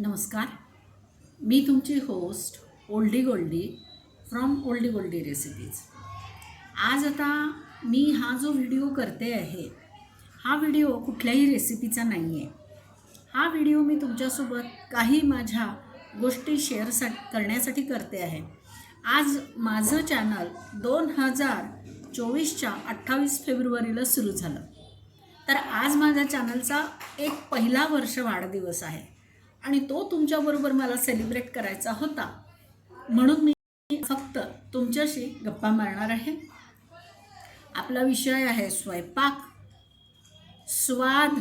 नमस्कार. मी तुमची host oldie goldie from oldie goldie recipes. आज आता मी हा जो व्हिडिओ करते आहे हा व्हिडिओ कुठल्याही रेसिपीचा नाही आहे हा व्हिडिओ मी तुमच्यासोबत काही माझ्या गोष्टी शेअर सा करण्यासाठी करते आहे. आज माझं चॅनल दोन हजार चोवीसच्या अठ्ठावीस फेब्रुवारीला सुरू झालं. तर आज माझ्या चॅनलचा एक पहिला वर्ष वाढदिवस आहे. आणि तो तुमच्याबरोबर मला सेलिब्रेट करायचा होता. म्हणून मी फक्त तुमच्याशी गप्पा मारणार आहे. आपला विषय आहे स्वयंपाक स्वाद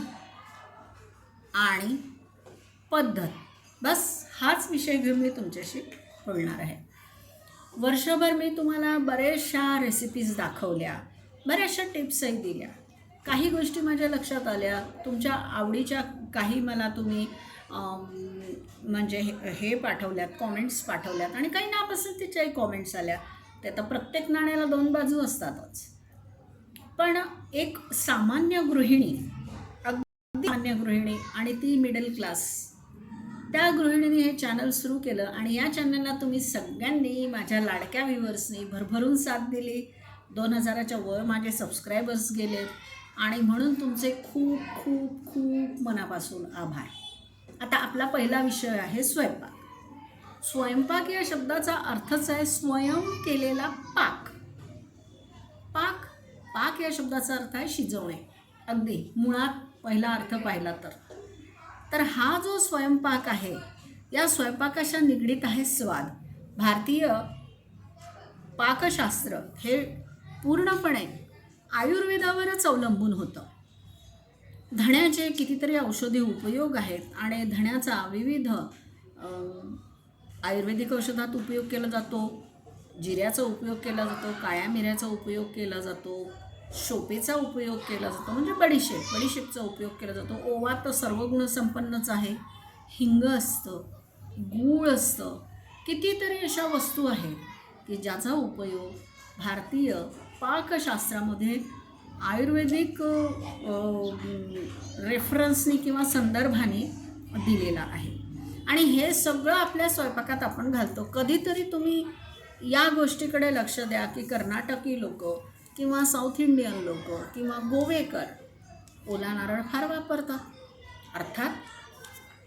आणि पद्धत. बस हाच विषय घेऊन मी तुमच्याशी बोलणार आहे. वर्षभर मी तुम्हाला बऱ्याचशा रेसिपीज दाखवल्या बऱ्याचशा टिप्सही दिल्या. काही गोष्टी माझ्या लक्षात आल्या. तुमच्या आवडीच्या काही मला तुम्ही म्हणजे हे हे पाठवल्यात कॉमेंट्स पाठवल्यात. आणि काही नापसंतीच्याही कॉमेंट्स आल्या. ते आता प्रत्येक नाण्याला दोन बाजू असतातच. पण एक सामान्य गृहिणी अगदी सामान्य गृहिणी आणि ती मिडल क्लास त्या गृहिणीने हे चॅनल सुरू केलं आणि या चॅनलला तुम्ही सगळ्यांनी माझ्या लाडक्या व्ह्युअर्सनी भरभरून साथ दिली. दोन हजाराच्या वर माझे सबस्क्रायबर्स गेलेत. आणि म्हणून तुमचे खूप खूप खूप मनापासून आभार. आता आपला पहिला विषय आहे स्वयंपाक. स्वयंपाक या शब्दाचा अर्थच आहे स्वयं केलेला पाक. पाक पाक या शब्दाचा अर्थ आहे शिजवणे. अगदी मुळात पहिला अर्थ पाहिला तर. तर हा जो स्वयंपाक आहे या स्वयंपाकाशा निगडीत आहे स्वाद. भारतीय पाकशास्त्र हे पूर्णपणे आयुर्वेदावरच अवलंबून होतं. धण्याचे कितीतरी औषधी उपयोग आहेत आणि धण्याचा विविध आयुर्वेदिक औषधात उपयोग केला जातो जिऱ्याचा उपयोग केला जातो काळ्या मिऱ्याचा उपयोग केला जातो शोपेचा उपयोग केला जातो म्हणजे बडीशेप बडीशेपचा उपयोग केला जातो. ओवा तर सर्व गुणसंपन्नच आहे हिंग असतं गूळ असतं कितीतरी अशा वस्तू आहेत की ज्याचा उपयोग भारतीय पाकशास्त्रामध्ये आयुर्वेदिक रेफरन्सनी किंवा संदर्भाने दिलेला आहे. आणि हे सगळं आपल्या स्वयंपाकात आपण घालतो. कधीतरी तुम्ही या गोष्टीकडे लक्ष द्या की कर्नाटकी लोक किंवा साऊथ इंडियन लोक किंवा गोवेकर ओला नारळ फार वापरतात. अर्थात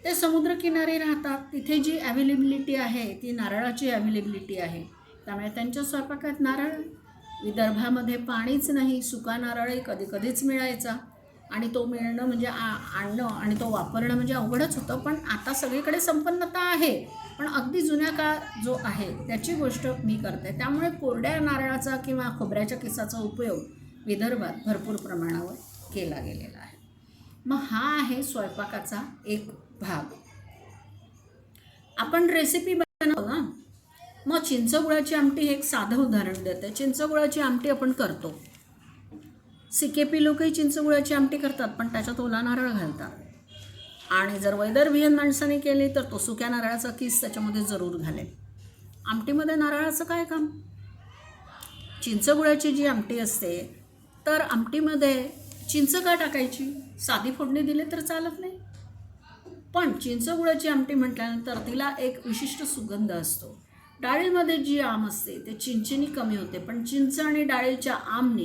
ते समुद्रकिनारी राहतात. तिथे जी ॲव्हेलेबिलिटी आहे ती नारळाची ॲव्हेलेबिलिटी आहे. त्यामुळे त्यांच्या स्वयंपाकात नारळ विदर्भामध्ये पाणीच नाही सुका नारळही कधी कधीच मिळायचा. आणि तो मिळणं म्हणजे आ आणणं आणि तो वापरणं म्हणजे अवघडच होतं पण आता सगळीकडे संपन्नता आहे. पण अगदी जुन्या काळ जो आहे त्याची गोष्ट मी करते. त्यामुळे कोरड्या नारळाचा किंवा खोबऱ्याच्या किसाचा उपयोग विदर्भात भरपूर प्रमाणावर केला गेलेला आहे. मग हा आहे स्वयंपाकाचा एक भाग. आपण रेसिपी मग चिंचगुळाची आमटी हे एक साधं उदाहरण देते. चिंचगुळाची आमटी आपण करतो. सिकेपी लोकही चिंचगुळाची आमटी करतात पण त्याच्यात ओला नारळ घालतात. आणि जर वैदर्भियन माणसाने केली तर तो सुक्या नारळाचा किस त्याच्यामध्ये जरूर घालेल. आमटीमध्ये नारळाचं काय काम? चिंचगुळाची जी आमटी असते तर आमटीमध्ये चिंच का टाकायची? साधी फोडणी दिली तर चालत नाही. पण चिंचगुळाची आमटी म्हटल्यानंतर तिला एक विशिष्ट सुगंध असतो. डाळीमध्ये जी आम असते ते चिंचेनी कमी होते पण चिंच आणि डाळीच्या आमने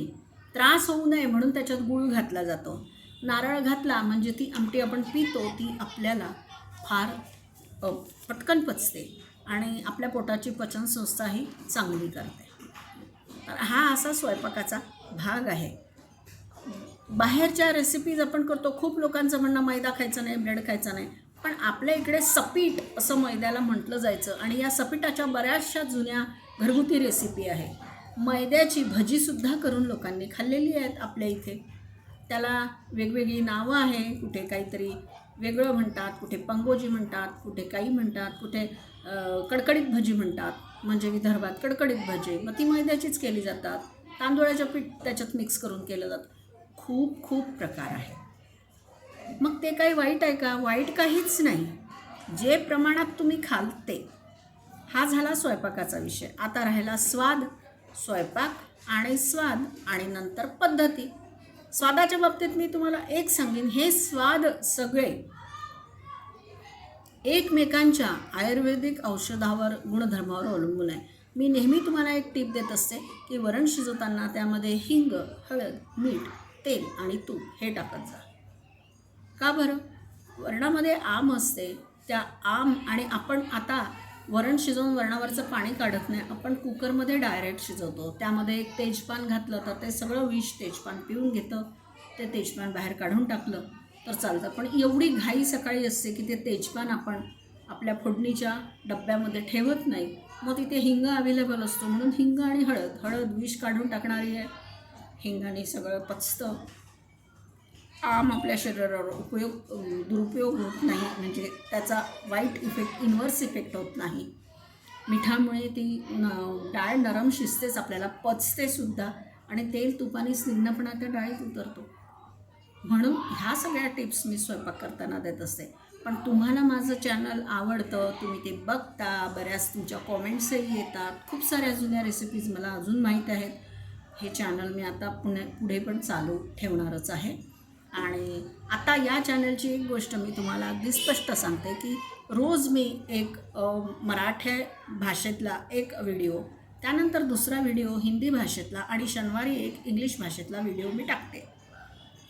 त्रास होऊ नये म्हणून त्याच्यात गूळ घातला जातो. नारळ घातला म्हणजे ती आमटी आपण पितो ती आपल्याला फार पटकन पचते आणि आपल्या पोटाची पचनसंस्थाही चांगली करते. तर हा असा स्वयंपाकाचा भाग आहे. बाहेरच्या रेसिपीज आपण करतो खूप लोकांचं म्हणणं मैदा खायचा नाही ब्रेड खायचा नाही. पण आपल्या इकडे सपीट असं मैद्याला म्हटलं जायचं. आणि या सपीटाच्या बऱ्याचशा जुन्या घरगुती रेसिपी आहे. मैद्याची भजीसुद्धा करून लोकांनी खाल्लेली आहेत आपल्या इथे. त्याला वेगवेगळी नावं आहे. कुठे काहीतरी वेगळं म्हणतात कुठे पंगोजी म्हणतात कुठे काही म्हणतात कुठे कडकडीत भजी म्हणतात. म्हणजे विदर्भात कडकडीत भजी. मग ती मैद्याचीच केली जातात. तांदुळाच्या पीठ त्याच्यात मिक्स करून केलं जातं. खूप खूप प्रकार आहे मग ते काही वाईट आहे का? वाईट काहीच नाही. जे प्रमाणात तुम्ही खाल ते हा झाला स्वयंपाकाचा विषय. आता राहिला स्वाद स्वयंपाक आणि स्वाद आणि नंतर पद्धती. स्वादाच्या बाबतीत मी तुम्हाला एक सांगेन हे स्वाद सगळे एकमेकांच्या आयुर्वेदिक औषधावर गुणधर्मावर अवलंबून आहे. मी नेहमी तुम्हाला एक टीप देत असते की वरण शिजवताना त्यामध्ये हिंग हळद मीठ तेल आणि तूप हे टाकत जा. का बरं? वरणामध्ये आम असते. त्या आम आणि आपण आता वरण शिजवून वरणावरचं पाणी काढत नाही. आपण कुकरमध्ये डायरेक्ट शिजवतो. त्यामध्ये एक तेजपान घातलं तर ते सगळं विष तेजपान पिऊन घेतं. ते तेजपान बाहेर काढून टाकलं तर चालतं. पण एवढी घाई सकाळी असते की ते तेजपान आपण आपल्या फोडणीच्या डब्यामध्ये ठेवत नाही. मग तिथे हिंग अवेलेबल असतो. म्हणून हिंग आणि हळद. हळद विष काढून टाकणारी आहे. हिंगाने सगळं पचतं. आम आपल्या शरीरावर उपयोग दुरुपयोग होत नाही. म्हणजे त्याचा वाईट इफेक्ट इन्व्हर्स इफेक्ट होत नाही. मिठामुळे ती न डाळ नरम शिजतेच आपल्याला पचते सुद्धा. आणि तेल तुपाने स्निग्धपणा त्या डाळीत उतरतो. म्हणून ह्या सगळ्या टिप्स मी स्वयंपाक करताना देत असते. पण तुम्हाला माझं चॅनल आवडतं तुम्ही ते बघता बऱ्याच तुमच्या कॉमेंट्सही येतात. खूप साऱ्या जुन्या रेसिपीज मला अजून माहीत आहेत. हे चॅनल मी आता पुणे पुढे पण चालू ठेवणारच आहे. आता या चॅनलची एक गोष्ट मी तुम्हाला अगदी स्पष्ट सांगते की रोज मी एक अ, मराठी भाषेतला एक व्हिडिओ त्यानंतर दुसरा व्हिडिओ हिंदी भाषेतला आणि शनिवारी एक इंग्लिश भाषेतला व्हिडिओ मी टाकते.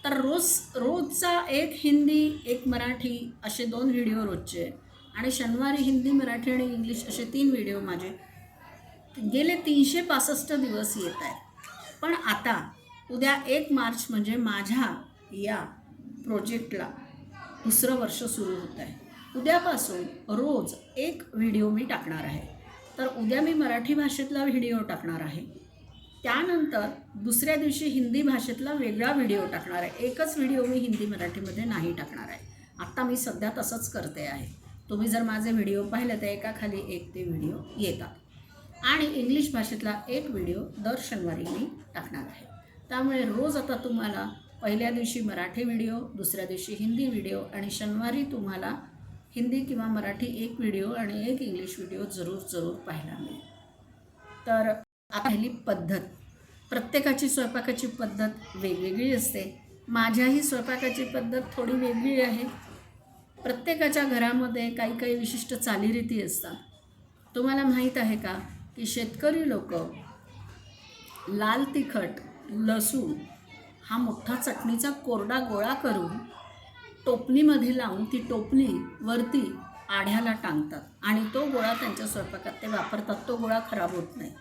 तर रोज रोजचा एक हिंदी एक मराठी असे दोन व्हिडिओ रोजचे आणि शनिवारी हिंदी मराठी आणि इंग्लिश असे तीन व्हिडिओ माझे गेले तीनशे पासष्ट दिवस येत आहेत. पण आता उद्या एक मार्च म्हणजे माझ्या या प्रोजेक्टला दुसरं वर्ष सुरू होत आहे. उद्यापासून रोज एक व्हिडिओ मी टाकणार आहे. तर उद्या मी मराठी भाषेतला व्हिडिओ टाकणार आहे. त्यानंतर दुसऱ्या दिवशी हिंदी भाषेतला वेगळा व्हिडिओ टाकणार आहे. एकच व्हिडिओ मी हिंदी मराठीमध्ये नाही टाकणार आहे. आत्ता मी सध्या तसंच करते आहे. तुम्ही जर माझे व्हिडिओ पाहिले तर एकाखाली एक ते व्हिडिओ येतात. आणि इंग्लिश भाषेतला एक व्हिडिओ दर शनिवारी मी टाकणार आहे. त्यामुळे रोज आता तुम्हाला पहिल्या दिवशी मराठी व्हिडिओ दुसऱ्या दिवशी हिंदी व्हिडिओ आणि शनिवारी तुम्हाला हिंदी किंवा मराठी एक व्हिडिओ आणि एक इंग्लिश व्हिडिओ जरूर जरूर पाहायला मिळेल. तर पहिली पद्धत. प्रत्येकाची स्वयंपाकाची पद्धत वेगवेगळी असते. माझ्याही स्वयंपाकाची पद्धत थोडी वेगळी आहे. प्रत्येकाच्या घरामध्ये काही काही विशिष्ट चालीरीती असतात. तुम्हाला माहीत आहे का की शेतकरी लोक लाल तिखट लसूण हा मोठा चटणीचा कोरडा गोळा करून टोपलीमध्ये लावून ती टोपली वरती आढ्याला टांगतात. आणि तो गोळा त्यांच्या स्वयंपाकात ते वापरतात. तो गोळा खराब होत नाही.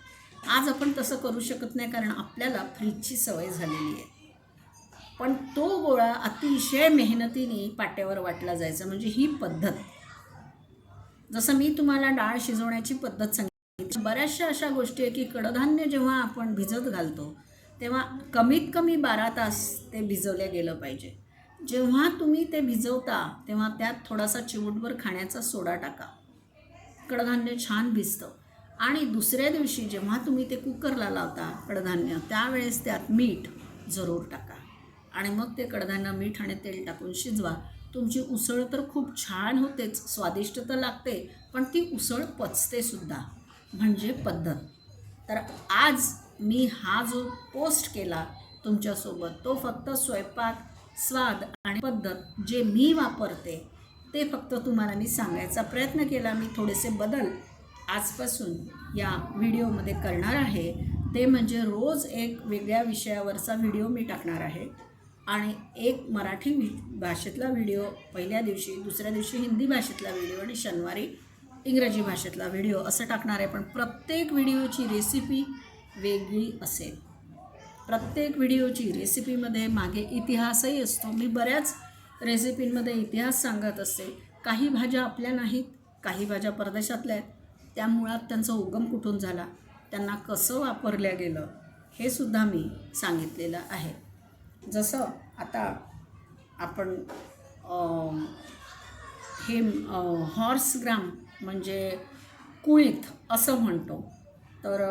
आज आपण तसं करू शकत नाही कारण आपल्याला फ्रीजची सवय झालेली आहे. पण तो गोळा अतिशय मेहनतीने पाट्यावर वाटला जायचा. म्हणजे ही पद्धत. जसं मी तुम्हाला डाळ शिजवण्याची पद्धत सांगितली. बऱ्याचशा अशा गोष्टी आहे की कडधान्य जेव्हा आपण भिजत घालतो तेव्हा कमीत कमी बारा तास ते भिजवलं गेलं पाहिजे. जेव्हा तुम्ही ते भिजवता तेव्हा त्यात थोडासा चिवटभर खाण्याचा सोडा टाका. कडधान्य छान भिजतं. आणि दुसऱ्या दिवशी जेव्हा तुम्ही ते कुकरला लावता कडधान्य त्यावेळेस त्यात मीठ जरूर टाका. आणि मग ते कडधान्य मीठ आणि तेल टाकून शिजवा. तुमची उसळ तर खूप छान होतेच स्वादिष्ट तर लागते पण ती उसळ पचते सुद्धा. म्हणजे पद्धत. तर आज मी हा जो पोस्ट केला तुमच्यासोबत तो फक्त स्वयंपाक स्वाद आणि पद्धत जे मी वापरते ते फक्त तुम्हाला मी सांगायचा प्रयत्न केला. मी थोडेसे बदल आजपासून या व्हिडिओमध्ये करणार आहे. ते म्हणजे रोज एक वेगळ्या विषयावरचा व्हिडिओ मी टाकणार आहे. आणि एक मराठी भाषेतला व्हिडिओ पहिल्या दिवशी दुसऱ्या दिवशी हिंदी भाषेतला व्हिडिओ आणि शनिवारी इंग्रजी भाषेतला व्हिडिओ असं टाकणार आहे. पण प्रत्येक व्हिडिओची रेसिपी वेगळी असेल. प्रत्येक व्हिडिओची रेसिपीमध्ये मागे इतिहासही असतो. मी बऱ्याच रेसिपींमध्ये इतिहास सांगत असते काही भाज्या आपल्या नाहीत काही भाज्या परदेशातल्या आहेत. त्या मुळात त्यांचा उगम कुठून झाला? त्यांना कसं वापरल्या गेलं? हे सुद्धा मी सांगितलेलं आहे. जसं आता आपण हे हॉर्स ग्राम म्हणजे कुळीत असं म्हणतो. तर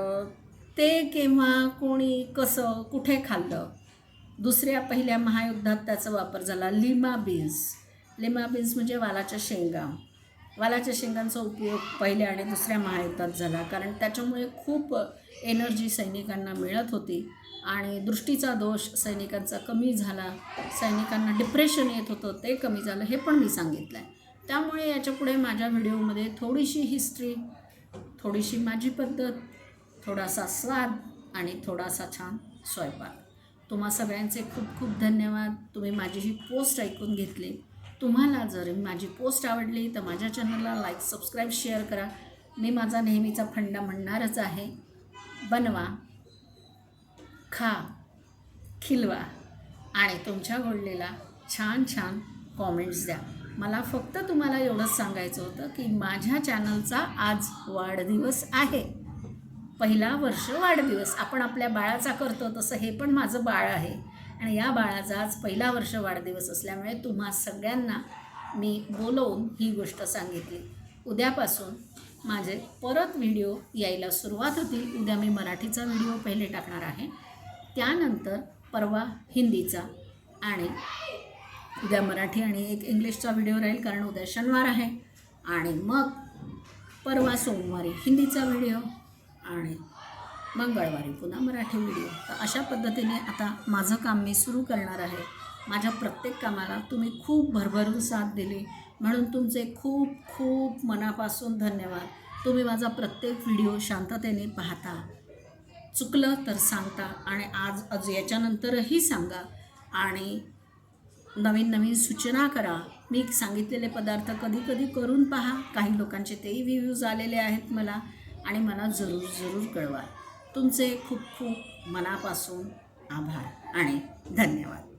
ते केव्हा कोणी कसं कुठे खाल्लं? दुसऱ्या पहिल्या महायुद्धात त्याचा वापर झाला लिमा बीन्स. लिमा बीन्स म्हणजे वालाच्या शेंगा. वालाच्या शेंगांचा उपयोग पहिल्या आणि दुसऱ्या महायुद्धात झाला कारण त्याच्यामुळे खूप एनर्जी सैनिकांना मिळत होती आणि दृष्टीचा दोष सैनिकांचा कमी झाला. सैनिकांना डिप्रेशन येत होतं ते कमी झालं हे पण मी सांगितलं आहे त्यामुळे याच्यापुढे माझ्या व्हिडिओमध्ये थोडीशी हिस्ट्री थोडीशी माझी पद्धत थोडासा स्वाद आणि थोडासा छान स्वयंपाक. तुम्हा सगळ्यांचे खूप खूप धन्यवाद. तुम्ही माझी ही पोस्ट ऐकून घेतली. तुम्हाला जर माझी पोस्ट आवडली तर माझ्या चॅनलला लाईक सबस्क्राईब शेअर करा. मी माझा नेहमीचा फंडा म्हणणारच आहे. बनवा खा खिलवा आणि तुमच्या गोडलेला छान छान कॉमेंट्स द्या. मला फक्त तुम्हाला एवढंच सांगायचं होतं की माझ्या चॅनलचा आज वाढदिवस आहे. पहिला वर्ष वाढदिवस. आपण आपल्या बाळाचा करतो तसं हे पण माझं बाळ आहे. आणि या बाळाचा आज पहिला वर्ष वाढदिवस असल्यामुळे तुम्हा सगळ्यांना मी बोलवून ही गोष्ट सांगितली. उद्यापासून माझे परत व्हिडिओ यायला सुरुवात होतील. उद्या मी मराठीचा व्हिडिओ पहिले टाकणार आहे. त्यानंतर परवा हिंदीचा आणि उद्या मराठी आणि एक इंग्लिशचा व्हिडिओ राहील कारण उद्या शनिवार आहे. आणि मग परवा सोमवारी हिंदीचा व्हिडिओ. आणि मंगळवारी पुन्हा मराठी व्हिडिओ. तर अशा पद्धतीने आता माझं काम मी सुरू करणार आहे. माझ्या प्रत्येक कामाला तुम्ही खूप भरभरून साथ दिली. म्हणून तुमचे खूप खूप मनापासून धन्यवाद. तुम्ही माझा प्रत्येक व्हिडिओ शांततेने पाहता. चुकलं तर सांगता आणि आज आज याच्यानंतरही सांगा. आणि नवीन नवीन सूचना करा. मी सांगितलेले पदार्थ कधी कधी करून पहा. काही लोकांचे तेही रिव्ह्यूज आलेले आहेत मला. आणि मला जरूर जरूर कळवा. तुमचे खूप खूप मनापासून आभार आणि धन्यवाद.